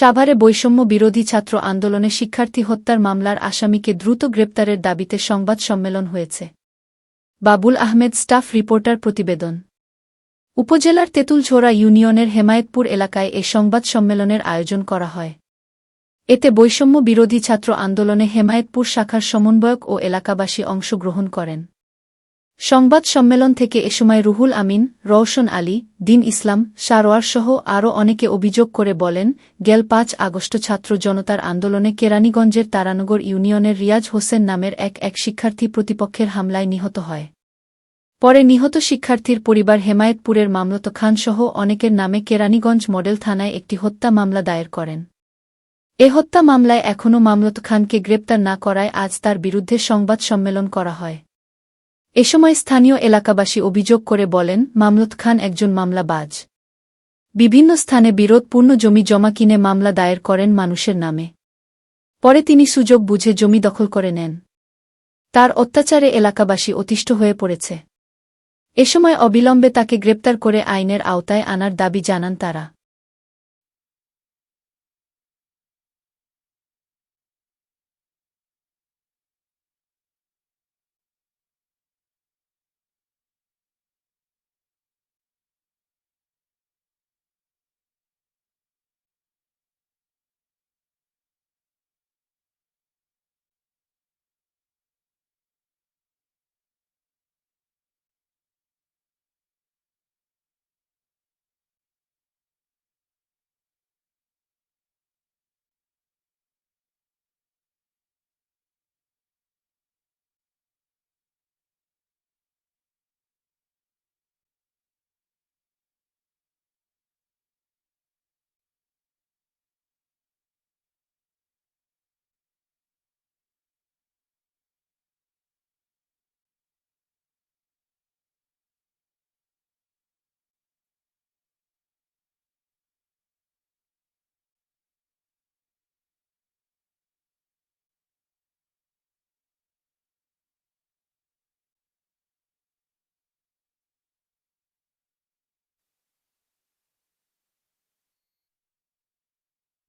সাভারে বৈষম্য বিরোধী ছাত্র আন্দোলনে শিক্ষার্থী হত্যার মামলার আসামিকে দ্রুত গ্রেপ্তারের দাবিতে সংবাদ সম্মেলন হয়েছে। বাবুল আহমেদ স্টাফ রিপোর্টার প্রতিবেদন। উপজেলার তেঁতুলঝোড়া ইউনিয়নের হেমায়েতপুর এলাকায় এ সংবাদ সম্মেলনের আয়োজন করা হয়। এতে বৈষম্য বিরোধী ছাত্র আন্দোলনে হেমায়েতপুর শাখার সমন্বয়ক ও এলাকাবাসী অংশগ্রহণ করেন। সংবাদ সম্মেলন থেকে এ সময় রুহুল আমিন, রওশন আলী, দিন ইসলাম সারোয়ারসহ আরও অনেকে অভিযোগ করে বলেন, গেল পাঁচ আগস্ট ছাত্র জনতার আন্দোলনে কেরানীগঞ্জের তারানগর ইউনিয়নের রিয়াজ হোসেন নামের এক এক শিক্ষার্থী প্রতিপক্ষের হামলায় নিহত হয়। পরে নিহত শিক্ষার্থীর পরিবার হেমায়েতপুরের মামলত খানসহ অনেকের নামে কেরানীগঞ্জ মডেল থানায় একটি হত্যা মামলা দায়ের করেন। এ হত্যা মামলায় এখনও মামলত খানকে গ্রেপ্তার না করায় আজ তার বিরুদ্ধে সংবাদ সম্মেলন করা হয়। এ সময় স্থানীয় এলাকাবাসী অভিযোগ করে বলেন, মামলত খান একজন মামলাবাজ। বিভিন্ন স্থানে বিরোধপূর্ণ জমি জমা কিনে মামলা দায়ের করেন মানুষের নামে। পরে তিনি সুযোগ বুঝে জমি দখল করে নেন। তার অত্যাচারে এলাকাবাসী অতিষ্ঠ হয়ে পড়েছে। এ সময় অবিলম্বে তাকে গ্রেপ্তার করে আইনের আওতায় আনার দাবি জানান তারা।